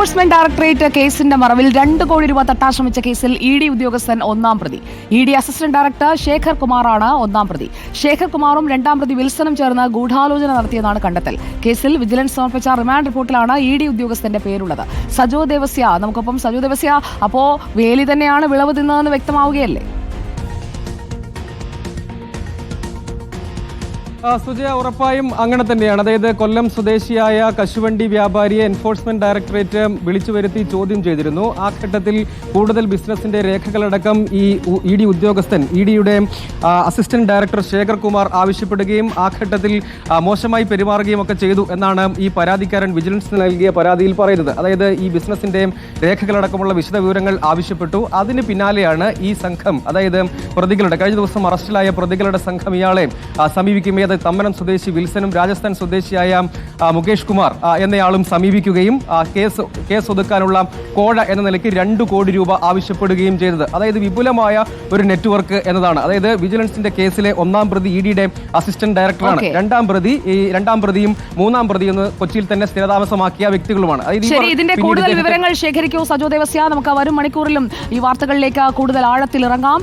Enforcement directorate കേസിന്റെ മറവിൽ രണ്ട് കോടി രൂപ തട്ടാൻ ശ്രമിച്ച കേസിൽ ഇ ഡി ഉദ്യോഗസ്ഥൻ ഒന്നാം പ്രതി. E D assistant director Shekhar കുമാറാണ് ഒന്നാം പ്രതി. ശേഖർ കുമാറും രണ്ടാം പ്രതി വിൽസണും ചേർന്ന് ഗൂഢാലോചന നടത്തിയെന്നാണ് കണ്ടെത്തൽ. കേസിൽ വിജിലൻസ് സമർപ്പിച്ച റിമാൻഡ് റിപ്പോർട്ടിലാണ് ഇ ഡി ഉദ്യോഗസ്ഥന്റെ പേരുള്ളത്. സജോ ദേവസ്യ നമുക്കൊപ്പം സജോ ദേവസ്യ അപ്പോ വേലി തന്നെയാണ് വിളവ് തിന്നതെന്ന് വ്യക്തമാവുകയല്ലേ? സുജയ ഉറപ്പായും അങ്ങനെ തന്നെയാണ്. അതായത് കൊല്ലം സ്വദേശിയായ കശുവണ്ടി വ്യാപാരിയെ എൻഫോഴ്സ്മെന്റ് ഡയറക്ടറേറ്റ് വിളിച്ചു വരുത്തി ചോദ്യം ചെയ്തിരുന്നു. ആ ഘട്ടത്തിൽ കൂടുതൽ ബിസിനസിന്റെ രേഖകളടക്കം ഈ ഇ ഡി ഉദ്യോഗസ്ഥൻ ഇ ഡിയുടെ അസിസ്റ്റന്റ് ഡയറക്ടർ ശേഖർ കുമാർ ആവശ്യപ്പെടുകയും ആ ഘട്ടത്തിൽ മോശമായി പെരുമാറുകയും ഒക്കെ ചെയ്തു എന്നാണ് ഈ പരാതിക്കാരൻ വിജിലൻസ് നൽകിയ പരാതിയിൽ പറയുന്നത്. അതായത് ഈ ബിസിനസിന്റെ രേഖകളടക്കമുള്ള വിശദ വിവരങ്ങൾ ആവശ്യപ്പെട്ടു. അതിന് പിന്നാലെയാണ് ഈ സംഘം അതായത് പ്രതികളുടെ കഴിഞ്ഞ ദിവസം അറസ്റ്റിലായ പ്രതികളുടെ സംഘം ഇയാളെ സമീപിക്കുമ്പോൾ അത് തമ്മനം സ്വദേശി വിൽസനും രാജസ്ഥാൻ സ്വദേശിയായ മുകേഷ് കുമാർ എന്നയാളും സമീപിക്കുകയും കേസ് കേസ് ഒതുക്കാനുള്ള കോഴ എന്ന നിലയ്ക്ക് രണ്ട് കോടി രൂപ ആവശ്യപ്പെടുകയും ചെയ്തത്. അതായത് വിപുലമായ ഒരു നെറ്റ്വർക്ക് എന്നതാണ്. അതായത് വിജിലൻസിന്റെ കേസിലെ ഒന്നാം പ്രതി ഇ ഡിയുടെ അസിസ്റ്റന്റ് ഡയറക്ടറാണ്. രണ്ടാം പ്രതി ഈ രണ്ടാം പ്രതിയും മൂന്നാം പ്രതിയും എന്ന് കൊച്ചിയിൽ തന്നെ സ്ഥിരതാമസമാക്കിയ വ്യക്തികളുമാണ്. അതായത് ശരി ഇതിന്റെ കൂടുതൽ വിവരങ്ങൾ ശേഖരിക്കൂ. സജോ ദേവസ്യ നമുക്ക് വരും മണിക്കൂറിലും ഈ വാർത്തകളിലേക്ക് കൂടുതൽ ആഴത്തിൽ ഇറങ്ങാം